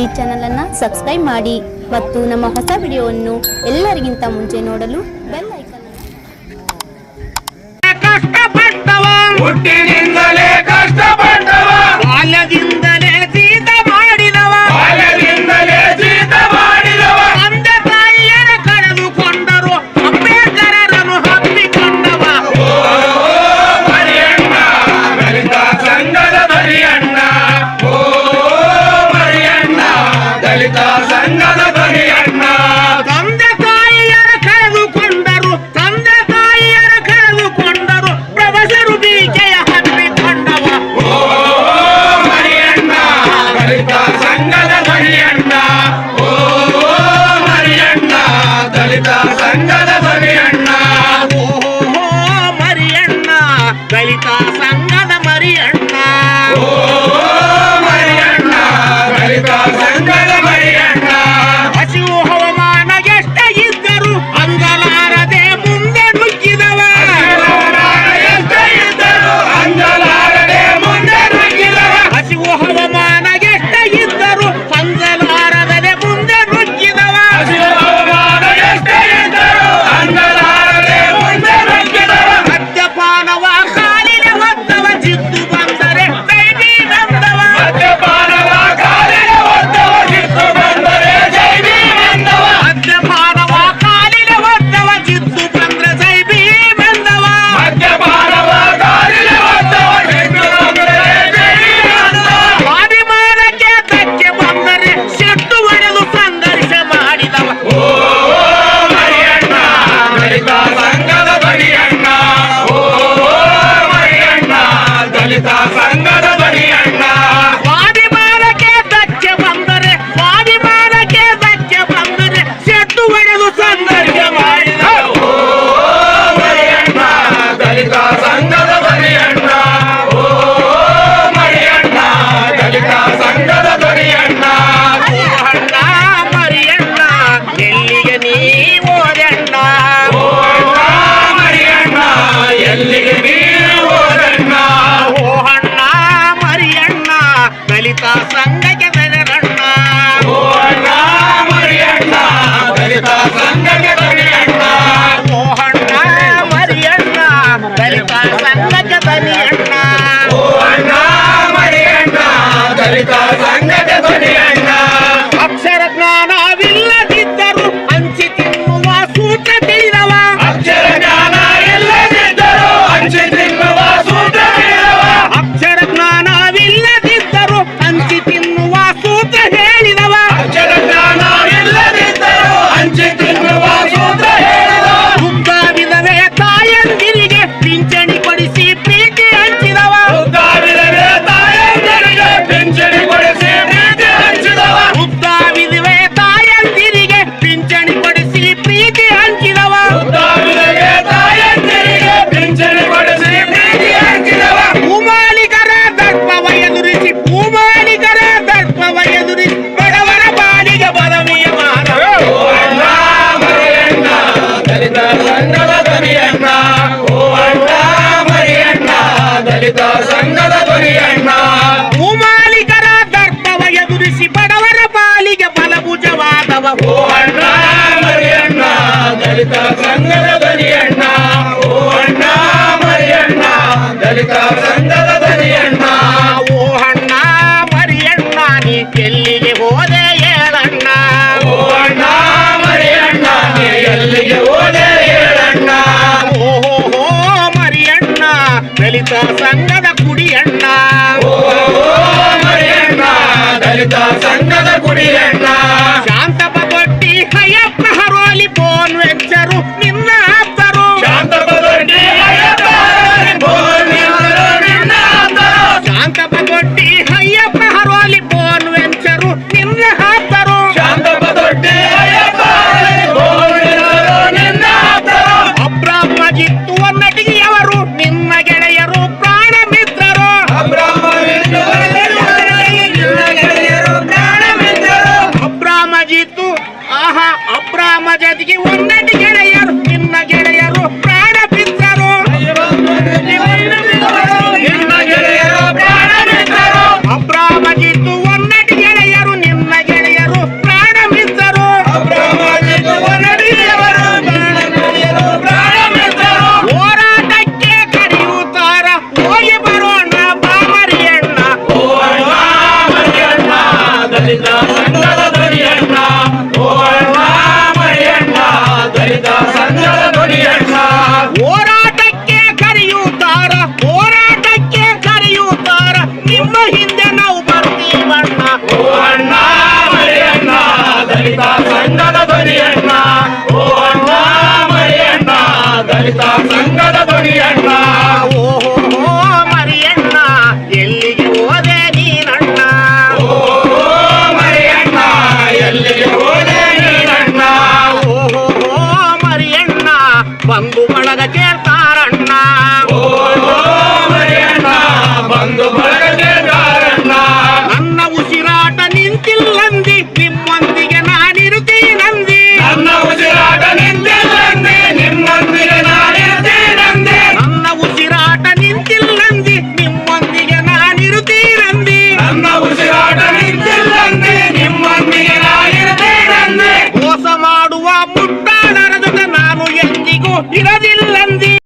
ಈ ಚಾನಲನ್ನು ಸಬ್ಸ್ಕ್ರೈಬ್ ಮಾಡಿ. ಮತ್ತು ನಮ್ಮ ಹೊಸ ವಿಡಿಯೋವನ್ನು ಎಲ್ಲರಿಗಿಂತ ಮುಂಚೆ ನೋಡಲು ಬೆಲ್ಲ ಸಂಘದ ಧ್ವನಿಯಣ್ಣ ಓ ಅಣ್ಣ ಮರಿಯಣ್ಣ ದಲಿತ ಸಂಘದ ಧ್ವನಿಯಣ್ಣ. ಭೂಮಾಲಿಕರ ದರ್ತವ ಎದುರಿಸಿ ಬಡವರ ಪಾಲಿಗೆ ಫಲಭೂಜವಾದವ. ಓ ಅಣ್ಣ ಮರಿಯಣ್ಣ ದಲಿತ ಸಂಘದ சங்கத குடி அண்ணா தலிதா சங்கத குடி அண்ணா சாந்தப தொட்டி ஹயப்ப. జాతికి ఉన్నది